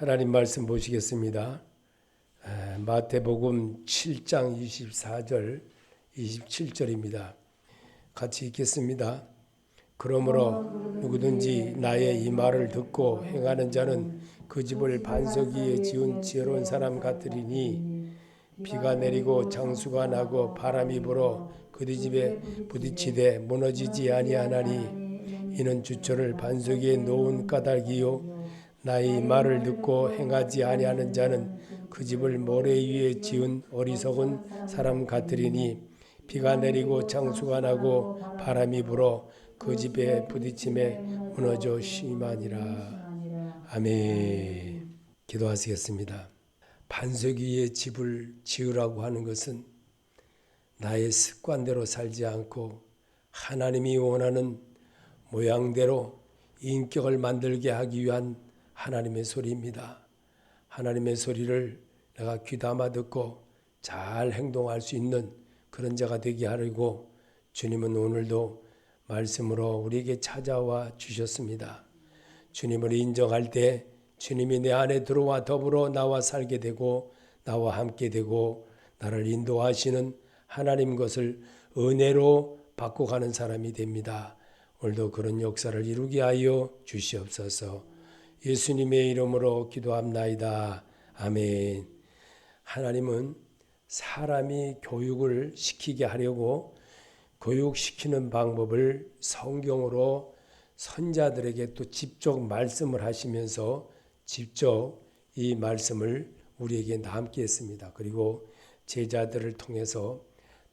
하나님 말씀 보시겠습니다. 에, 마태복음 7장 24절 27절입니다. 같이 읽겠습니다. 그러므로 누구든지 나의 이 말을 듣고 행하는 자는 그 집을 반석 위에 지은 지혜로운 사람 같으리니 비가 내리고 장수가 나고 바람이 불어 그들 집에 부딪히되 무너지지 아니하나니 이는 주초를 반석 위에 놓은 까닭이요 나의 말을 듣고 행하지 아니하는 자는 그 집을 모래 위에 지은 어리석은 사람 같으리니 비가 내리고 장수가 나고 바람이 불어 그 집에 부딪힘에 무너져 심하니라. 아멘. 기도하시겠습니다. 반석 위에 집을 지으라고 하는 것은 나의 습관대로 살지 않고 하나님이 원하는 모양대로 인격을 만들게 하기 위한 하나님의 소리입니다. 하나님의 소리를 내가 귀담아 듣고 잘 행동할 수 있는 그런 자가 되게 하려고 주님은 오늘도 말씀으로 우리에게 찾아와 주셨습니다. 주님을 인정할 때 주님이 내 안에 들어와 더불어 나와 살게 되고 나와 함께 되고 나를 인도하시는 하나님 것을 은혜로 받고 가는 사람이 됩니다. 오늘도 그런 역사를 이루게 하여 주시옵소서. 예수님의 이름으로 기도합나이다. 아멘. 하나님은 사람이 교육을 시키게 하려고 교육시키는 방법을 성경으로 선자들에게 또 직접 말씀을 하시면서 직접 이 말씀을 우리에게 남게 했습니다. 그리고 제자들을 통해서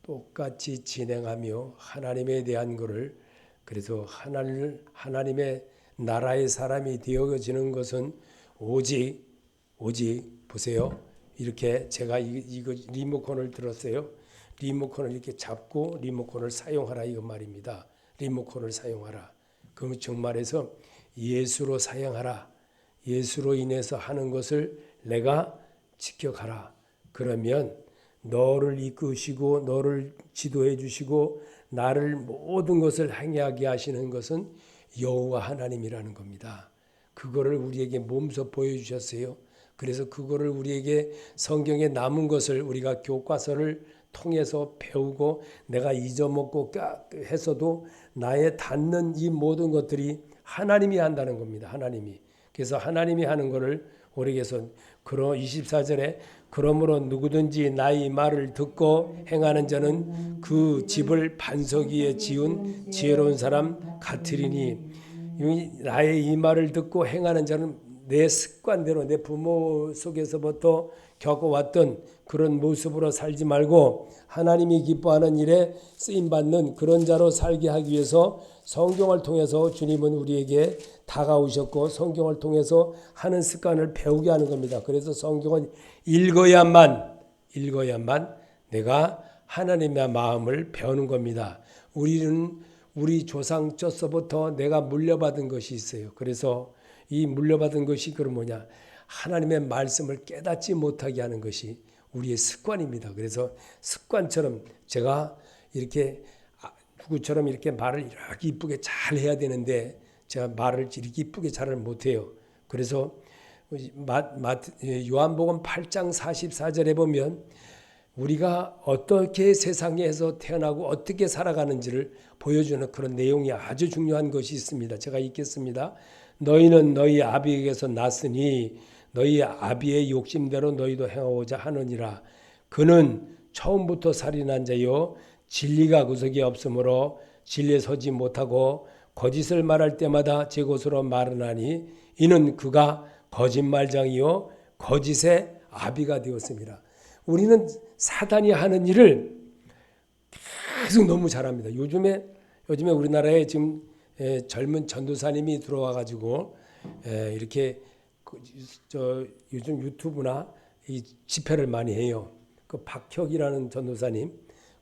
똑같이 진행하며 하나님에 대한 것을 그래서 하나님, 하나님의 나라의 사람이 되어지는 것은 오직 오직 보세요. 이렇게 제가 이, 이거 리모컨을 들었어요. 리모컨을 이렇게 잡고 리모컨을 사용하라 이거 말입니다. 리모컨을 사용하라. 그럼 정말해서 예수로 사용하라. 예수로 인해서 하는 것을 내가 지켜가라. 그러면 너를 이끄시고 너를 지도해 주시고 나를 모든 것을 행하게 하시는 것은 여호와 하나님이라는 겁니다. 그거를 우리에게 몸소 보여주셨어요. 그래서 그거를 우리에게 성경에 남은 것을 우리가 교과서를 통해서 배우고 내가 잊어먹고 해서도 나의 닿는 이 모든 것들이 하나님이 한다는 겁니다. 하나님이. 그래서 하나님이 하는 것을 우리에게서 그러 24절에 그러므로 누구든지 나의 말을 듣고 행하는 자는 그 집을 반석 위에 지은 지혜로운 사람 같으리니. 나의 이 말을 듣고 행하는 자는 내 습관대로 내 부모 속에서부터 겪어왔던 그런 모습으로 살지 말고 하나님이 기뻐하는 일에 쓰임 받는 그런 자로 살게 하기 위해서 성경을 통해서 주님은 우리에게 다가오셨고 성경을 통해서 하는 습관을 배우게 하는 겁니다. 그래서 성경은 읽어야만 읽어야만 내가 하나님의 마음을 배우는 겁니다. 우리는 우리 조상 쪄서부터 내가 물려받은 것이 있어요. 그래서 이 물려받은 것이 그럼 뭐냐? 하나님의 말씀을 깨닫지 못하게 하는 것이 우리의 습관입니다. 그래서 습관처럼 제가 이렇게 아, 누구처럼 이렇게 말을 이렇게 이쁘게 잘 해야 되는데 제가 말을 이렇게 이쁘게 잘을 못해요. 그래서 요한복음 8장 44절에 보면 우리가 어떻게 세상에서 태어나고 어떻게 살아가는지를 보여주는 그런 내용이 아주 중요한 것이 있습니다. 제가 읽겠습니다. 너희는 너희 아비에게서 났으니 너희 아비의 욕심대로 너희도 행하고자 하느니라. 그는 처음부터 살인한 자요 진리가 구석이 없으므로 진리에 서지 못하고 거짓을 말할 때마다 제 것으로 말하나니 이는 그가 거짓말장이요 거짓의 아비가 되었습니다. 우리는 사단이 하는 일을 계속 너무 잘합니다. 요즘에 요즘에 우리나라에 지금 젊은 전도사님이 들어와 가지고 이렇게 그저 요즘 유튜브나 이 집회를 많이 해요. 그 박혁이라는 전도사님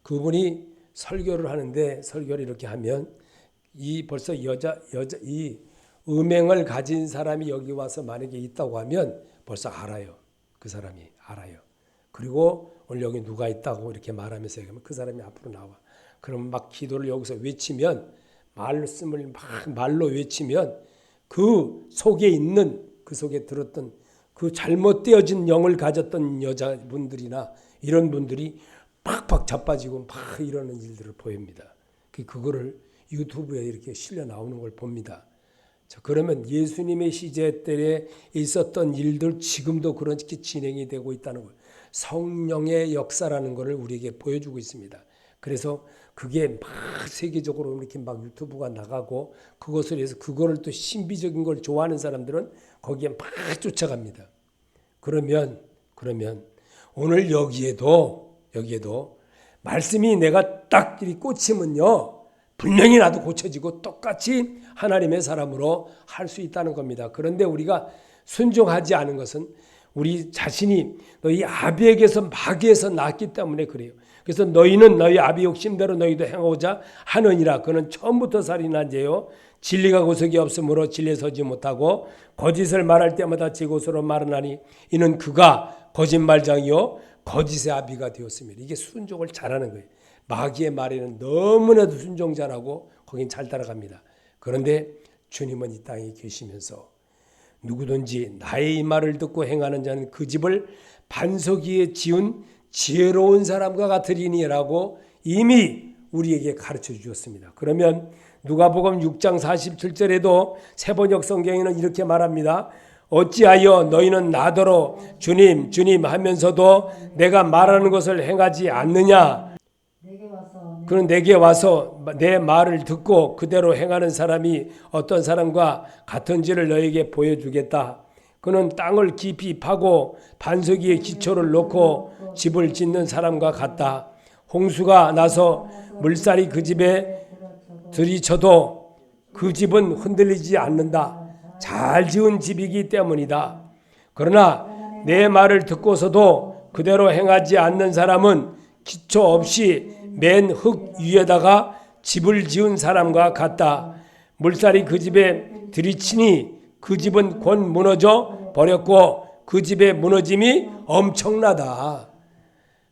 그분이 설교를 하는데 설교를 이렇게 하면 이 벌써 여자 여자 이 음행을 가진 사람이 여기 와서 만약에 있다고 하면 벌써 알아요. 그 사람이 알아요. 그리고 오늘 여기 누가 있다고 이렇게 말하면서 그 사람이 앞으로 나와. 그럼 막 기도를 여기서 외치면 말씀을 막 말로 외치면 그 속에 있는 그 속에 들었던 그 잘못되어진 영을 가졌던 여자분들이나 이런 분들이 팍팍 자빠지고 막 이러는 일들을 보입니다. 그- 그거를 유튜브에 이렇게 실려 나오는 걸 봅니다. 자, 그러면 예수님의 시제 때에 있었던 일들 지금도 그렇게 진행이 되고 있다는 거예요. 성령의 역사라는 것을 우리에게 보여주고 있습니다. 그래서 그게 막 세계적으로 이렇게 막 유튜브가 나가고 그것을 해서 그거를 또 신비적인 걸 좋아하는 사람들은 거기에 막 쫓아갑니다. 그러면 그러면 오늘 여기에도 여기에도 말씀이 내가 딱 꽂히면요 분명히 나도 고쳐지고 똑같이 하나님의 사람으로 할 수 있다는 겁니다. 그런데 우리가 순종하지 않은 것은 우리 자신이 너희 아비에게서 마귀에서 났기 때문에 그래요. 그래서 너희는 너희 아비 욕심대로 너희도 행하고자 하느니라. 그는 처음부터 살인한 죄요. 진리가 구석이 없으므로 진리에 서지 못하고 거짓을 말할 때마다 제 곳으로 말하나니 이는 그가 거짓말장이요 거짓의 아비가 되었습니다. 이게 순종을 잘하는 거예요. 마귀의 말에는 너무나도 순종 잘하고 거긴 잘 따라갑니다. 그런데 주님은 이 땅에 계시면서 누구든지 나의 이 말을 듣고 행하는 자는 그 집을 반석 위에 지은 지혜로운 사람과 같으리니라고 이미 우리에게 가르쳐 주었습니다. 그러면 누가복음 6장 47절에도 세번역 성경에는 이렇게 말합니다. 어찌하여 너희는 나더러 주님 주님 하면서도 내가 말하는 것을 행하지 않느냐 그는 내게 와서 내 말을 듣고 그대로 행하는 사람이 어떤 사람과 같은지를 너에게 보여주겠다. 그는 땅을 깊이 파고 반석 위에 기초를 놓고 집을 짓는 사람과 같다. 홍수가 나서 물살이 그 집에 들이쳐도 그 집은 흔들리지 않는다. 잘 지은 집이기 때문이다. 그러나 내 말을 듣고서도 그대로 행하지 않는 사람은 기초 없이 맨 흙 위에다가 집을 지은 사람과 같다. 물살이 그 집에 들이치니 그 집은 곧 무너져 버렸고 그 집의 무너짐이 엄청나다.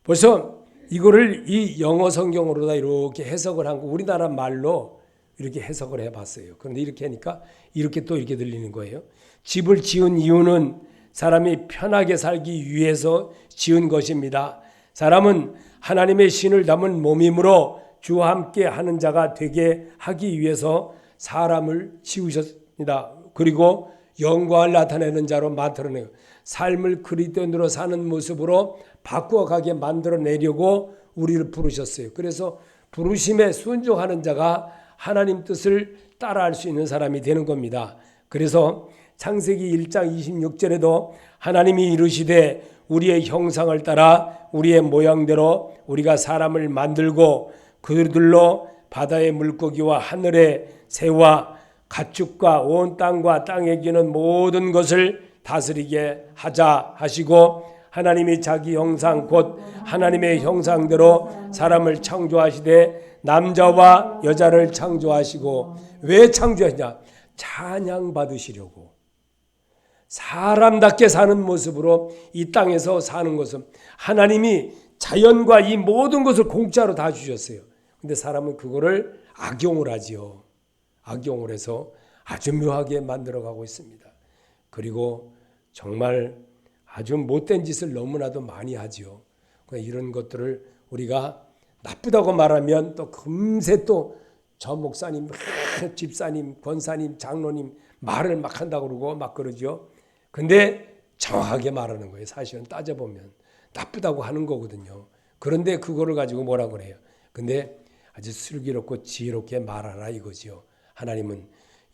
벌써 이거를 이 영어 성경으로 다 이렇게 해석을 한거 우리나라 말로 이렇게 해석을 해봤어요. 그런데 이렇게 하니까 이렇게 또 이렇게 들리는 거예요. 집을 지은 이유는 사람이 편하게 살기 위해서 지은 것입니다. 사람은 하나님의 신을 담은 몸이므로 주와 함께 하는 자가 되게 하기 위해서 사람을 지으셨습니다. 그리고 영광을 나타내는 자로 만들어내요. 삶을 그리스도인으로 사는 모습으로 바꾸어가게 만들어내려고 우리를 부르셨어요. 그래서 부르심에 순종하는 자가 하나님 뜻을 따라할 수 있는 사람이 되는 겁니다. 그래서 창세기 1장 26절에도 하나님이 이르시되 우리의 형상을 따라 우리의 모양대로 우리가 사람을 만들고 그들로 바다의 물고기와 하늘의 새와 가축과 온 땅과 땅에 기는 모든 것을 다스리게 하자 하시고 하나님이 자기 형상 곧 하나님의 형상대로 사람을 창조하시되 남자와 여자를 창조하시고 왜 창조하냐 찬양 받으시려고 사람답게 사는 모습으로 이 땅에서 사는 것은 하나님이 자연과 이 모든 것을 공짜로 다 주셨어요. 근데 사람은 그거를 악용을 하지요. 악용을 해서 아주 묘하게 만들어 가고 있습니다. 그리고 정말 아주 못된 짓을 너무나도 많이 하지요. 그러니까 이런 것들을 우리가 나쁘다고 말하면 또 금세 또 저 목사님, 집사님, 권사님, 장로님 말을 막 한다고 그러고 막 그러죠. 근데 정확하게 말하는 거예요. 사실은 따져보면 나쁘다고 하는 거거든요. 그런데 그거를 가지고 뭐라 그래요. 근데 아주 슬기롭고 지혜롭게 말하라 이거지요. 하나님은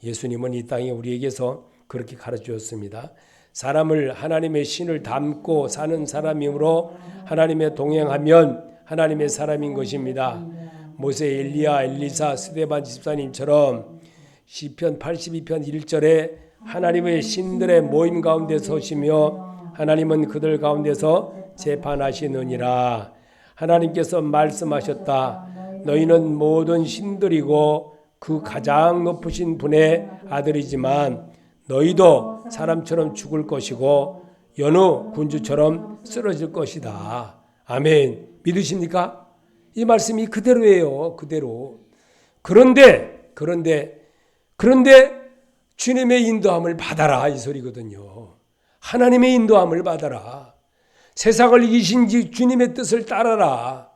예수님은 이 땅에 우리에게서 그렇게 가르쳐 주었습니다. 사람을 하나님의 신을 담고 사는 사람이므로 하나님의 동행하면 하나님의 사람인 것입니다. 모세, 엘리야, 엘리사, 스데반 집사님처럼 시편 82편 1절에 하나님의 신들의 모임 가운데 서시며 하나님은 그들 가운데서 재판하시느니라. 하나님께서 말씀하셨다. 너희는 모든 신들이고 그 가장 높으신 분의 아들이지만 너희도 사람처럼 죽을 것이고 여느 군주처럼 쓰러질 것이다. 아멘. 믿으십니까? 이 말씀이 그대로예요. 그대로. 그런데 그런데 그런데 주님의 인도함을 받아라 이 소리거든요. 하나님의 인도함을 받아라. 세상을 이기신 지 주님의 뜻을 따라라.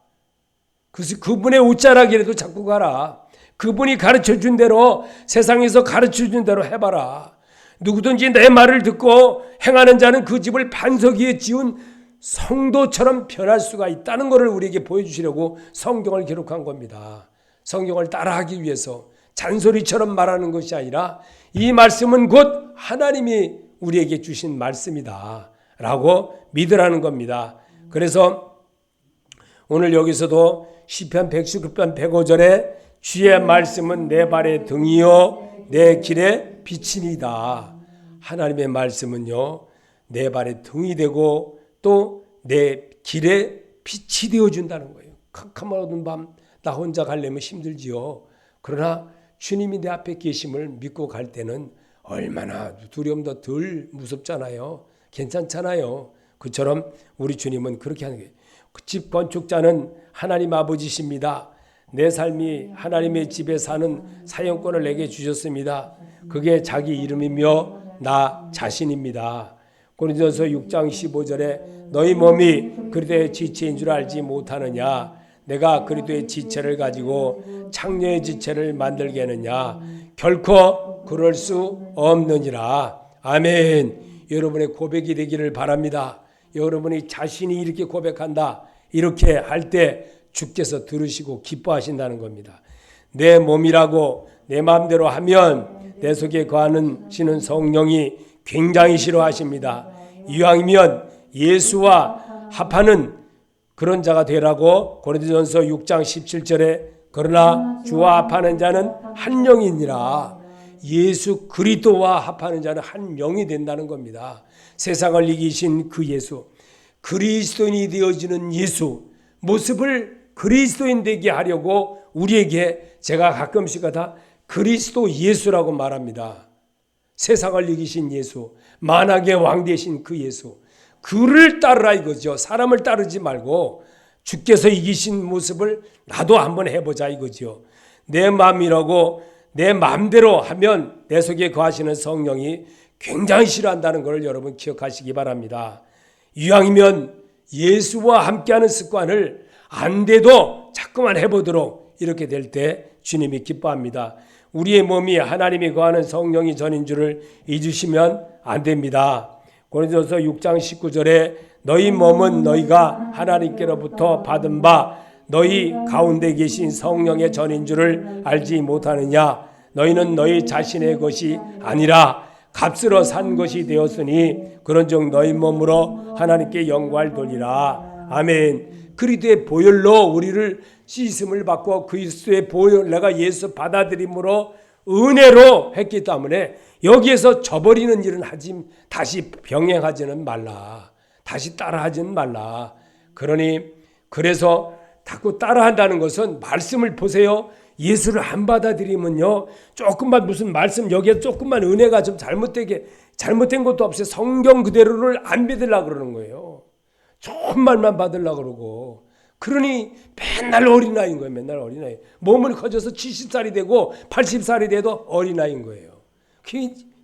그- 그분의 옷자락이라도 잡고 가라. 그분이 가르쳐 준 대로 세상에서 가르쳐 준 대로 해봐라. 누구든지 내 말을 듣고 행하는 자는 그 집을 반석 위에 지은 성도처럼 변할 수가 있다는 것을 우리에게 보여주시려고 성경을 기록한 겁니다. 성경을 따라하기 위해서 잔소리처럼 말하는 것이 아니라 이 말씀은 곧 하나님이 우리에게 주신 말씀이다. 라고 믿으라는 겁니다. 그래서 오늘 여기서도 시편 119편 105절에 주의 말씀은 내 발의 등이요 내 길의 빛이니다. 하나님의 말씀은요 내 발의 등이 되고 또 내 길의 빛이 되어 준다는 거예요. 캄캄한 어두운 밤 나 혼자 가려면 힘들지요. 그러나 주님이 내 앞에 계심을 믿고 갈 때는 얼마나 두려움도 덜 무섭잖아요. 괜찮잖아요. 그처럼 우리 주님은 그렇게 하는 거예요. 그 집 건축자는 하나님 아버지십니다. 내 삶이 하나님의 집에 사는 사용권을 내게 주셨습니다. 그게 자기 이름이며 나 자신입니다. 고린도서 6장 15절에 너희 몸이 그리도의 지체인 줄 알지 못하느냐? 내가 그리도의 지체를 가지고 창녀의 지체를 만들겠느냐? 결코 그럴 수 없느니라. 아멘. 여러분의 고백이 되기를 바랍니다. 여러분이 자신이 이렇게 고백한다. 이렇게 할 때 주께서 들으시고 기뻐하신다는 겁니다. 내 몸이라고 내 마음대로 하면 내 속에 거하는 시는 성령이 굉장히 싫어하십니다. 이왕이면 예수와 합하는 그런 자가 되라고 고린도전서 6장 17절에 그러나 주와 합하는 자는 한 영이니라. 예수 그리스도와 합하는 자는 한 영이 된다는 겁니다. 세상을 이기신 그 예수 그리스도인이 되어지는 예수 모습을 그리스도인 되게 하려고 우리에게 제가 가끔씩마다 그리스도 예수라고 말합니다. 세상을 이기신 예수 만악의 왕 되신 그 예수 그를 따르라 이거죠. 사람을 따르지 말고 주께서 이기신 모습을 나도 한번 해보자 이거죠. 내 마음이라고 내 마음대로 하면 내 속에 거하시는 성령이 굉장히 싫어한다는 것을 여러분 기억하시기 바랍니다. 이왕이면 예수와 함께하는 습관을 안 돼도 자꾸만 해보도록 이렇게 될 때 주님이 기뻐합니다. 우리의 몸이 하나님이 거하는 성령이 전인 줄을 잊으시면 안 됩니다. 고린도서 6장 19절에 너희 몸은 너희가 하나님께로부터 받은 바 너희 가운데 계신 성령의 전인 줄을 알지 못하느냐 너희는 너희 자신의 것이 아니라 값으로 산 것이 되었으니 그런즉 너희 몸으로 하나님께 영광을 돌리라 아멘 그리스도의 보혈로 우리를 씻음을 받고 그리스도의 보혈 내가 예수 받아들임으로 은혜로 했기 때문에 여기에서 저버리는 일은 하지 다시 병행하지는 말라. 다시 따라하지는 말라. 그러니 그래서 자꾸 따라한다는 것은 말씀을 보세요. 예수를 안 받아들이면요. 조금만 무슨 말씀 여기에 조금만 은혜가 좀 잘못되게 잘못된 것도 없이 성경 그대로를 안 믿으려고 그러는 거예요. 좋은 말만 받으려고 그러고 그러니 맨날 어린아이인 거예요. 맨날 어린아이. 몸은 커져서 70살이 되고 80살이 돼도 어린아이인 거예요.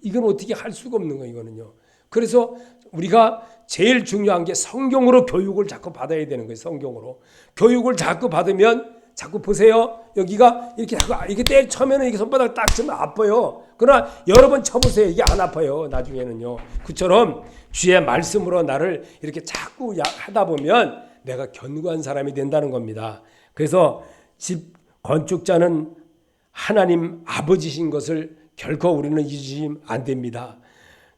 이건 어떻게 할 수가 없는 거예요. 이거는요. 그래서 우리가 제일 중요한 게 성경으로 교육을 자꾸 받아야 되는 거예요. 성경으로. 교육을 자꾸 받으면 자꾸 보세요. 여기가 이렇게 자꾸 이렇게 때 처음에는 이게 손바닥 딱 치면 아파요. 그러나 여러 번 쳐보세요. 이게 안 아파요. 나중에는요. 그처럼 주의 말씀으로 나를 이렇게 자꾸 하다 보면 내가 견고한 사람이 된다는 겁니다. 그래서 집 건축자는 하나님 아버지신 것을 결코 우리는 잊으시면 안 됩니다.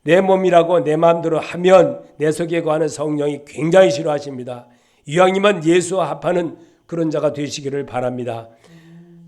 내 몸이라고 내 마음대로 하면 내 속에 거하는 성령이 굉장히 싫어하십니다. 이왕이면 예수와 합하는 그런 자가 되시기를 바랍니다.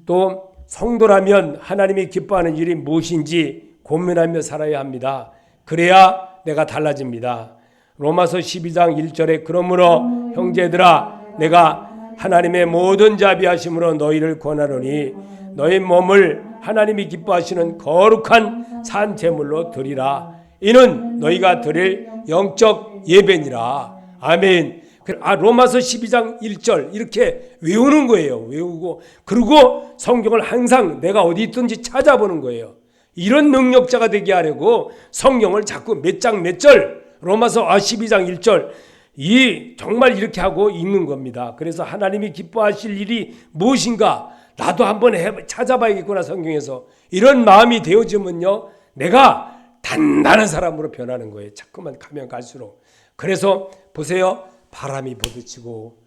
또 성도라면 하나님이 기뻐하는 일이 무엇인지 고민하며 살아야 합니다. 그래야 내가 달라집니다. 로마서 12장 1절에 그러므로 형제들아 내가 하나님의 모든 자비하심으로 너희를 권하노니 너희 몸을 하나님이 기뻐하시는 거룩한 산 제물로 드리라. 이는 너희가 드릴 영적 예배니라. 아멘. 아 로마서 12장 1절 이렇게 외우는 거예요. 외우고 그리고 성경을 항상 내가 어디 있든지 찾아보는 거예요. 이런 능력자가 되게 하려고 성경을 자꾸 몇 장 몇 절 로마서 아 12장 1절 이 정말 이렇게 하고 있는 겁니다. 그래서 하나님이 기뻐하실 일이 무엇인가 나도 한번 해, 찾아봐야겠구나 성경에서 이런 마음이 되어지면요 내가 단단한 사람으로 변하는 거예요. 자꾸만 가면 갈수록 그래서 보세요 바람이 부딪히고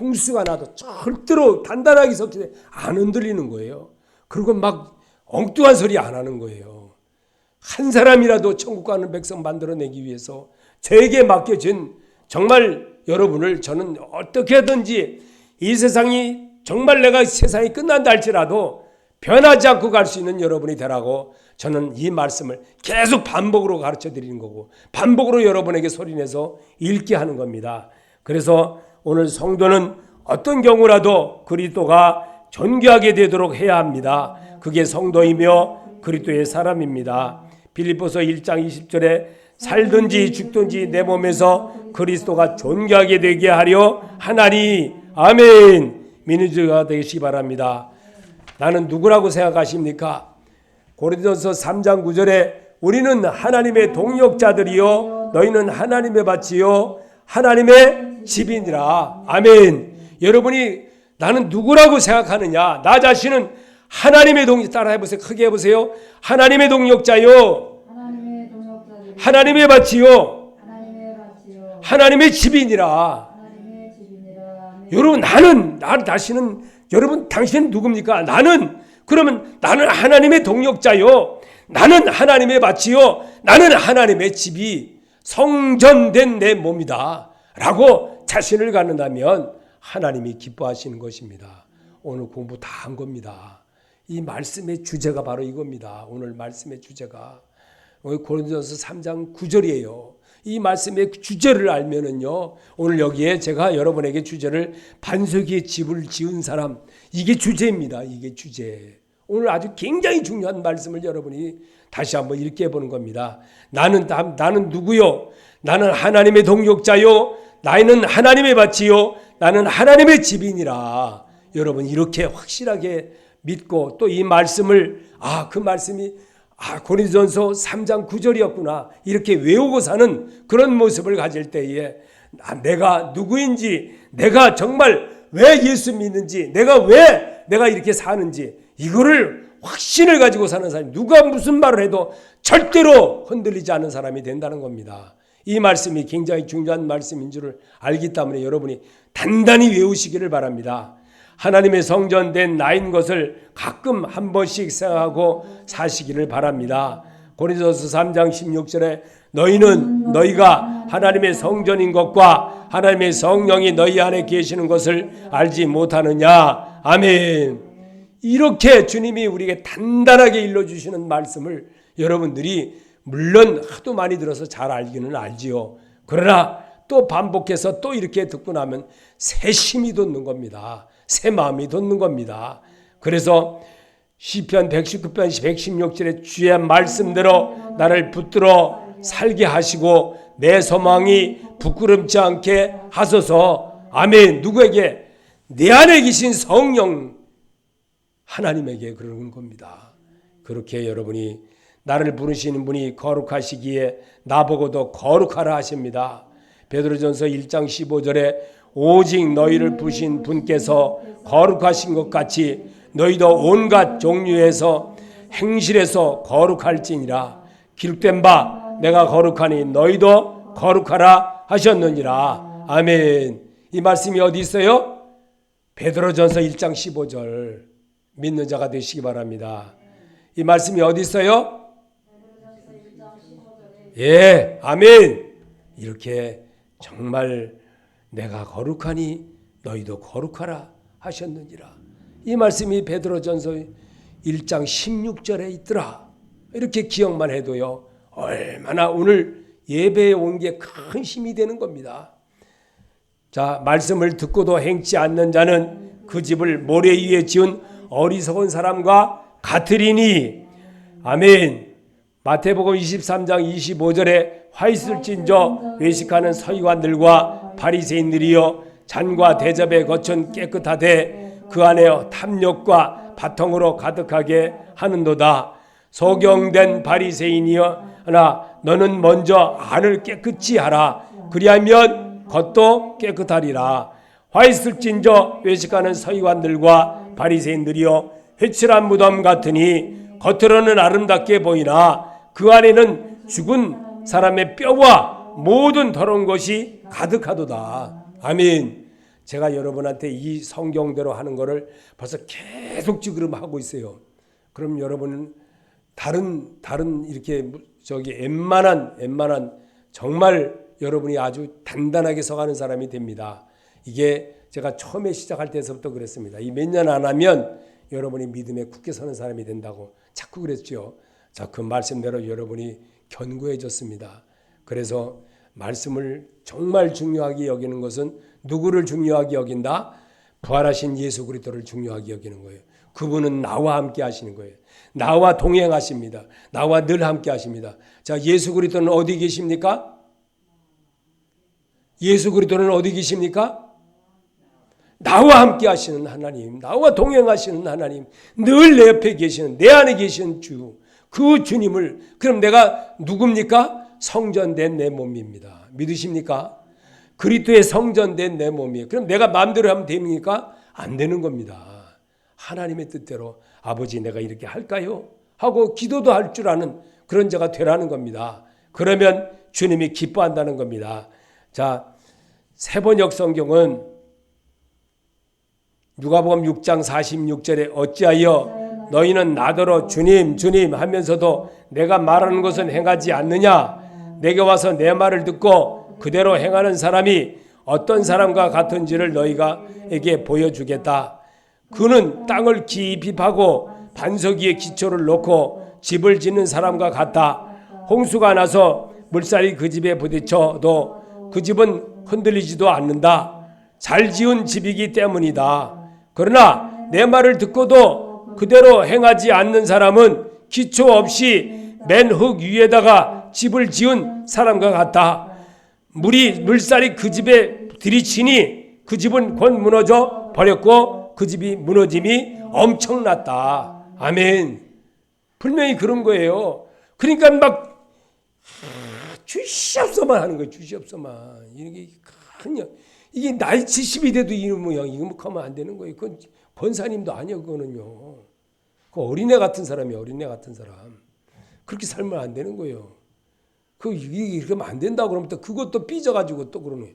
홍수가 나도 절대로 단단하게 섰기 안 흔들리는 거예요. 그리고 막 엉뚱한 소리 안 하는 거예요. 한 사람이라도 천국 가는 백성 만들어내기 위해서 저에게 맡겨진 정말 여러분을 저는 어떻게든지 이 세상이 정말 내가 세상이 끝난다 할지라도 변하지 않고 갈 수 있는 여러분이 되라고 저는 이 말씀을 계속 반복으로 가르쳐 드리는 거고 반복으로 여러분에게 소리내서 읽게 하는 겁니다. 그래서 오늘 성도는 어떤 경우라도 그리스도가 존귀하게 되도록 해야 합니다. 그게 성도이며 그리스도의 사람입니다. 빌립보서 1장 20절에 살든지 죽든지 내 몸에서 그리스도가 존귀하게 되게 하려 하나니 아멘 민주가 되시기 바랍니다. 나는 누구라고 생각하십니까? 고린도서 3장 9절에 우리는 하나님의 동역자들이요 너희는 하나님의 밭이요 하나님의 집이니라. 아멘. 여러분이 나는 누구라고 생각하느냐? 나 자신은 하나님의 동역 따라 해 보세요. 크게 해 보세요. 하나님의 동역자요. 하나님의 밭이요. 하나님의 밭이요 하나님의 집이니라. 하나님의 집이니라. 여러분 나는 나 자신은 여러분 당신은 누굽니까? 나는 그러면 나는 하나님의 동역자요. 나는 하나님의 밭이요. 나는 하나님의 집이 성전된 내 몸이다. 라고 자신을 갖는다면 하나님이 기뻐하시는 것입니다. 오늘 공부 다 한 겁니다. 이 말씀의 주제가 바로 이겁니다. 오늘 말씀의 주제가 오늘 고린도서 3장 9절이에요. 이 말씀의 주제를 알면은요. 오늘 여기에 제가 여러분에게 주제를 반석의 집을 지은 사람 이게 주제입니다. 이게 주제. 오늘 아주 굉장히 중요한 말씀을 여러분이 다시 한번 읽게 보는 겁니다. 나는 나- 나는 누구요? 나는 하나님의 동역자요. 나는 하나님의 밭이요. 나는 하나님의 집이니라. 여러분 이렇게 확실하게 믿고 또 이 말씀을 아 그 말씀이 아 고린도전서 3장 9절이었구나 이렇게 외우고 사는 그런 모습을 가질 때에 아, 내가 누구인지 내가 정말 왜 예수 믿는지 내가 왜 내가 이렇게 사는지 이거를 확신을 가지고 사는 사람이 누가 무슨 말을 해도 절대로 흔들리지 않는 사람이 된다는 겁니다. 이 말씀이 굉장히 중요한 말씀인 줄을 알기 때문에 여러분이 단단히 외우시기를 바랍니다. 하나님의 성전 된 나인 것을 가끔 한 번씩 생각하고 사시기를 바랍니다. 고린도서 3장 16절에 너희는 너희가 하나님의 성전인 것과 하나님의 성령이 너희 안에 계시는 것을 알지 못하느냐. 아멘. 이렇게 주님이 우리에게 단단하게 일러 주시는 말씀을 여러분들이 물론 하도 많이 들어서 잘 알기는 알지요. 그러나 또 반복해서 또 이렇게 듣고 나면 새 힘이 돋는 겁니다. 새 마음이 돋는 겁니다. 그래서 시편 119편 116절에 주의 말씀대로 나를 붙들어 살게 하시고 내 소망이 부끄럽지 않게 하소서. 아멘. 누구에게? 내 안에 계신 성령 하나님에게 그러는 겁니다. 그렇게 여러분이 나를 부르시는 분이 거룩하시기에 나보고도 거룩하라 하십니다. 베드로전서 1장 15절에 오직 너희를 부신 분께서 거룩하신 것 같이 너희도 온갖 종류에서 행실에서 거룩할지니라 기록된 바 내가 거룩하니 너희도 거룩하라 하셨느니라 아멘 이 말씀이 어디 있어요? 베드로전서 1장 15절 믿는 자가 되시기 바랍니다. 이 말씀이 어디 있어요? 예, 아멘. 이렇게 정말 내가 거룩하니 너희도 거룩하라 하셨느니라. 이 말씀이 베드로전서 1장 16절에 있더라. 이렇게 기억만 해도요. 얼마나 오늘 예배에 온 게 큰 힘이 되는 겁니다. 자, 말씀을 듣고도 행치 않는 자는 그 집을 모래 위에 지은 어리석은 사람과 같으리니 아멘. 마태복음 23장 25절에 화 있을진저 외식하는 서기관들과 바리새인들이여 잔과 대접에 거천 깨끗하되 그 안에 탐욕과 바통으로 가득하게 하는도다. 소경된 바리새인이여 하나 너는 먼저 안을 깨끗이 하라. 그리하면 겉도 깨끗하리라. 화 있을진저 외식하는 서기관들과 바리새인들이여 회칠한 무덤 같으니 겉으로는 아름답게 보이나 그 안에는 죽은 사람의 뼈와 모든 더러운 것이 가득하도다. 아멘. 제가 여러분한테 이 성경대로 하는 거를 벌써 계속 지금 하고 있어요. 그럼 여러분은 다른 다른 이렇게 저기 웬만한 웬만한 정말 여러분이 아주 단단하게 서가는 사람이 됩니다. 이게 제가 처음에 시작할 때서부터 그랬습니다. 이 몇 년 안 하면 여러분이 믿음에 굳게 서는 사람이 된다고 자꾸 그랬죠. 자, 그 말씀대로 여러분이 견고해졌습니다. 그래서 말씀을 정말 중요하게 여기는 것은 누구를 중요하게 여긴다? 부활하신 예수 그리스도를 중요하게 여기는 거예요. 그분은 나와 함께 하시는 거예요. 나와 동행하십니다. 나와 늘 함께 하십니다. 자, 예수 그리스도는 어디 계십니까? 예수 그리스도는 어디 계십니까? 나와 함께 하시는 하나님, 나와 동행하시는 하나님, 늘 내 옆에 계시는 내 안에 계시는 주, 그 주님을 그럼 내가 누굽니까? 성전된 내 몸입니다. 믿으십니까? 그리스도의 성전된 내 몸이에요. 그럼 내가 마음대로 하면 됩니까? 안 되는 겁니다. 하나님의 뜻대로 아버지 내가 이렇게 할까요? 하고 기도도 할 줄 아는 그런 자가 되라는 겁니다. 그러면 주님이 기뻐한다는 겁니다. 자, 세번역 성경은 누가복음 6장 46절에 어찌하여 너희는 나더러 주님 주님 하면서도 내가 말하는 것은 행하지 않느냐 내게 와서 내 말을 듣고 그대로 행하는 사람이 어떤 사람과 같은지를 너희가에게 보여주겠다. 그는 땅을 깊이 파고 반석 위에 기초를 놓고 집을 짓는 사람과 같다. 홍수가 나서 물살이 그 집에 부딪혀도 그 집은 흔들리지도 않는다. 잘 지은 집이기 때문이다. 그러나 내 말을 듣고도 그대로 행하지 않는 사람은 기초 없이 맨 흙 위에다가 집을 지은 사람과 같다. 물이 물살이 그 집에 들이치니 그 집은 곧 무너져 버렸고 그 집이 무너짐이 엄청났다. 아멘. 분명히 그런 거예요. 그러니까 막 주시옵소만 하는 거예요. 주시옵소만. 이게 큰 이게 나이 70이 돼도 이런 모양 이거 뭐안 되는 거예요. 그건 권사님도 아니야 그거는요. 그 어린애 같은 사람이 어린애 같은 사람. 그렇게 살면 안 되는 거예요. 그 이렇게 하면 안 된다고 그러면 또 그것도 삐져가지고 또 그러네.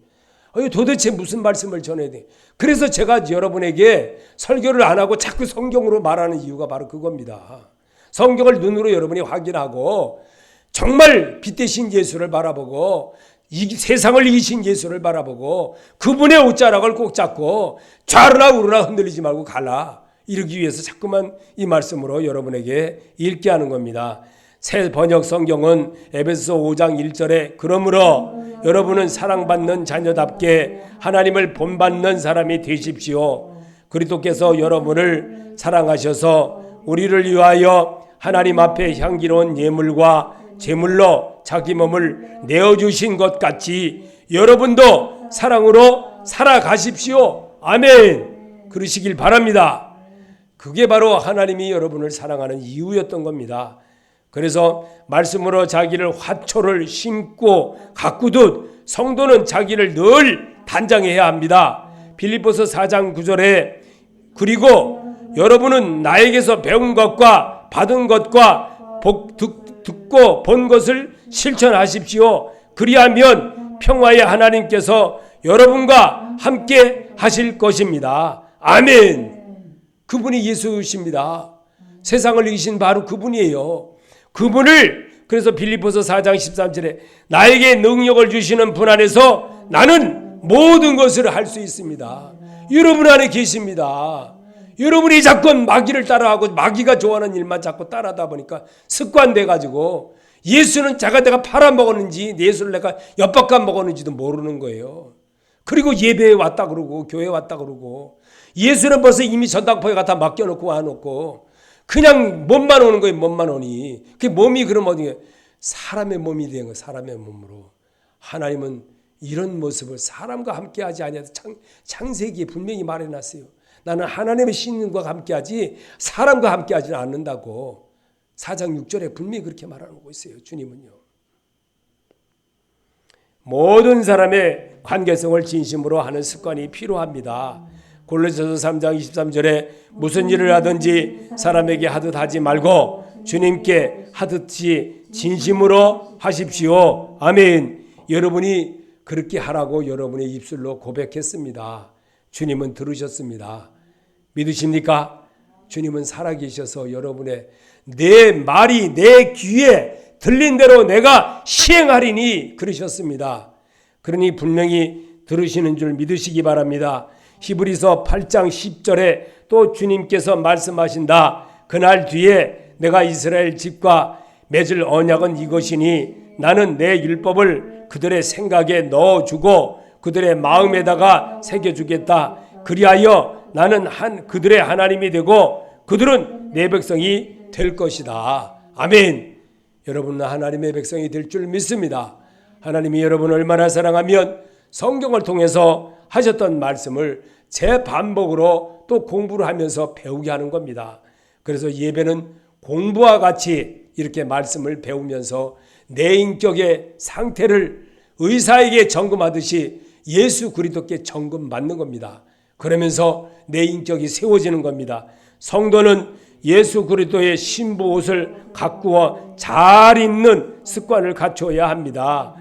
아니 도대체 무슨 말씀을 전해야 돼? 그래서 제가 여러분에게 설교를 안 하고 자꾸 성경으로 말하는 이유가 바로 그겁니다. 성경을 눈으로 여러분이 확인하고 정말 빛 대신 예수를 바라보고 이 세상을 이기신 예수를 바라보고 그분의 옷자락을 꼭 잡고 좌르나 우르나 흔들리지 말고 갈라. 이러기 위해서 자꾸만 이 말씀으로 여러분에게 읽게 하는 겁니다. 새 번역 성경은 에베소 5장 1절에 그러므로 여러분은 사랑받는 자녀답게 하나님을 본받는 사람이 되십시오. 그리스도께서 여러분을 사랑하셔서 우리를 위하여 하나님 앞에 향기로운 예물과 제물로 자기 몸을 내어 주신 것 같이 여러분도 사랑으로 살아가십시오. 아멘. 그러시길 바랍니다. 그게 바로 하나님이 여러분을 사랑하는 이유였던 겁니다. 그래서 말씀으로 자기를 화초를 심고 가꾸듯 성도는 자기를 늘 단장해야 합니다. 빌립보서 4장 9절에 그리고 여러분은 나에게서 배운 것과 받은 것과 복, 듣, 듣고 본 것을 실천하십시오. 그리하면 평화의 하나님께서 여러분과 함께 하실 것입니다. 아멘. 그분이 예수십니다. 세상을 이기신 바로 그분이에요. 그분을 그래서 빌립보서 4장 13절에 나에게 능력을 주시는 분 안에서 나는 모든 것을 할 수 있습니다. 여러분 안에 계십니다. 여러분이 자꾸 마귀를 따라하고 마귀가 좋아하는 일만 자꾸 따라하다 보니까 습관돼 가지고 예수는 자가 내가 팔아먹었는지 예수를 내가 엿바꿔 먹었는지도 모르는 거예요. 그리고 예배에 왔다 그러고 교회 왔다 그러고 예수는 벌써 이미 전당포에 갖다 맡겨놓고 와놓고 그냥 몸만 오는 거예요. 몸만 오니. 그 몸이 그럼 어디 사람의 몸이 된거 사람의 몸으로. 하나님은 이런 모습을 사람과 함께 하지 아니하다 창, 창세기에 분명히 말해 놨어요. 나는 하나님의 신과 함께 하지 사람과 함께 하지는 않는다고. 4장 6절에 분명히 그렇게 말하고 있어요. 주님은요. 모든 사람의 관계성을 진심으로 하는 습관이 필요합니다. 골로새서 3장 23절에 무슨 일을 하든지 사람에게 하듯 하지 말고 주님께 하듯이 진심으로 하십시오. 아멘. 여러분이 그렇게 하라고 여러분의 입술로 고백했습니다. 주님은 들으셨습니다. 믿으십니까? 주님은 살아계셔서 여러분의 내 말이 내 귀에 들린 대로 내가 시행하리니 그러셨습니다. 그러니 분명히 들으시는 줄 믿으시기 바랍니다. 히브리서 8장 10절에 또 주님께서 말씀하신다. 그날 뒤에 내가 이스라엘 집과 맺을 언약은 이것이니 나는 내 율법을 그들의 생각에 넣어주고 그들의 마음에다가 새겨주겠다. 그리하여 나는 한 그들의 하나님이 되고 그들은 내 백성이 될 것이다. 아멘. 여러분은 하나님의 백성이 될 줄 믿습니다. 하나님이 여러분을 얼마나 사랑하면 성경을 통해서 하셨던 말씀을 제 반복으로 또 공부를 하면서 배우게 하는 겁니다. 그래서 예배는 공부와 같이 이렇게 말씀을 배우면서 내 인격의 상태를 의사에게 점검하듯이 예수 그리스도께 점검 받는 겁니다. 그러면서 내 인격이 세워지는 겁니다. 성도는 예수 그리스도의 신부 옷을 가꾸어 잘 입는 습관을 갖춰야 합니다.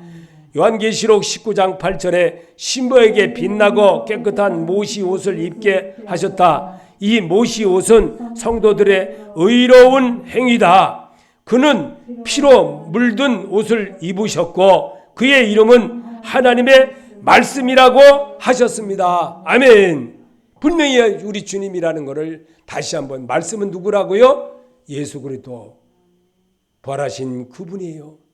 요한계시록 19장 8절에 신부에게 빛나고 깨끗한 모시 옷을 입게 하셨다. 이 모시 옷은 성도들의 의로운 행위다. 그는 피로 물든 옷을 입으셨고 그의 이름은 하나님의 말씀이라고 하셨습니다. 아멘. 분명히 우리 주님이라는 것을 다시 한번 말씀은 누구라고요? 예수 그리스도 부활하신 그분이에요.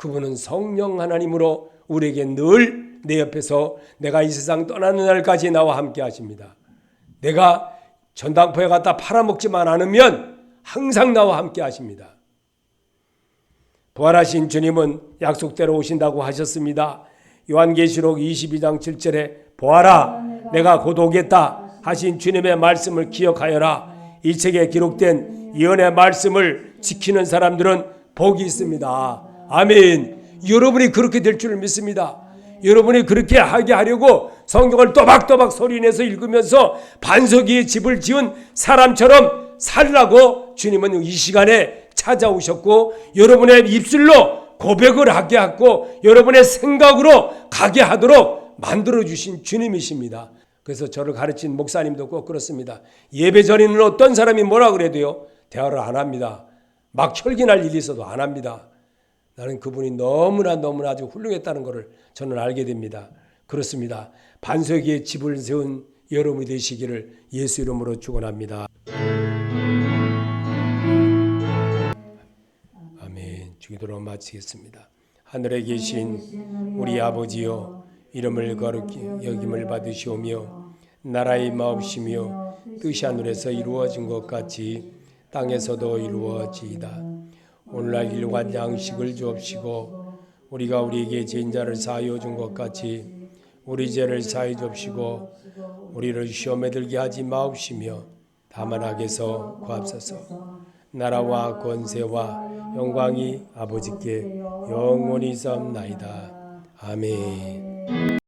그분은 성령 하나님으로 우리에게 늘 내 옆에서 내가 이 세상 떠나는 날까지 나와 함께 하십니다. 내가 전당포에 갔다 팔아먹지만 않으면 항상 나와 함께 하십니다. 부활하신 주님은 약속대로 오신다고 하셨습니다. 요한계시록 22장 7절에 보아라 내가 곧 오겠다 하신 주님의 말씀을 기억하여라. 이 책에 기록된 예언의 말씀을 지키는 사람들은 복이 있습니다. 아멘. 여러분이 그렇게 될 줄 믿습니다. 여러분이 그렇게 하게 하려고 성경을 또박또박 소리내서 읽으면서 반석 위에 집을 지은 사람처럼 살라고 주님은 이 시간에 찾아오셨고 여러분의 입술로 고백을 하게 하고 여러분의 생각으로 가게 하도록 만들어 주신 주님이십니다. 그래서 저를 가르친 목사님도 꼭 그렇습니다. 예배 전에는 어떤 사람이 뭐라 그래도요 대화를 안 합니다. 막 혈기날 일이 있어도 안 합니다. 나는 그분이 너무나 너무나 아주 훌륭했다는 것을 저는 알게 됩니다. 그렇습니다. 반석 위에 집을 세운 여러분이 되시기를 예수 이름으로 축원합니다. 아멘. 주기도로 마치겠습니다. 하늘에 계신 우리 아버지여 이름을 거룩히 여김을 받으시오며 나라의 마옵시며 뜻이 하늘에서 이루어진 것 같이 땅에서도 이루어지이다. 오늘날 일관 양식을 주옵시고 우리가 우리에게 죄인자를 사하여 준 것 같이 우리 죄를 사해 줍시고 우리를 시험에 들게 하지 마옵시며 다만 악에서 구합소서. 나라와 권세와 영광이 아버지께 영원히 삼나이다. 아멘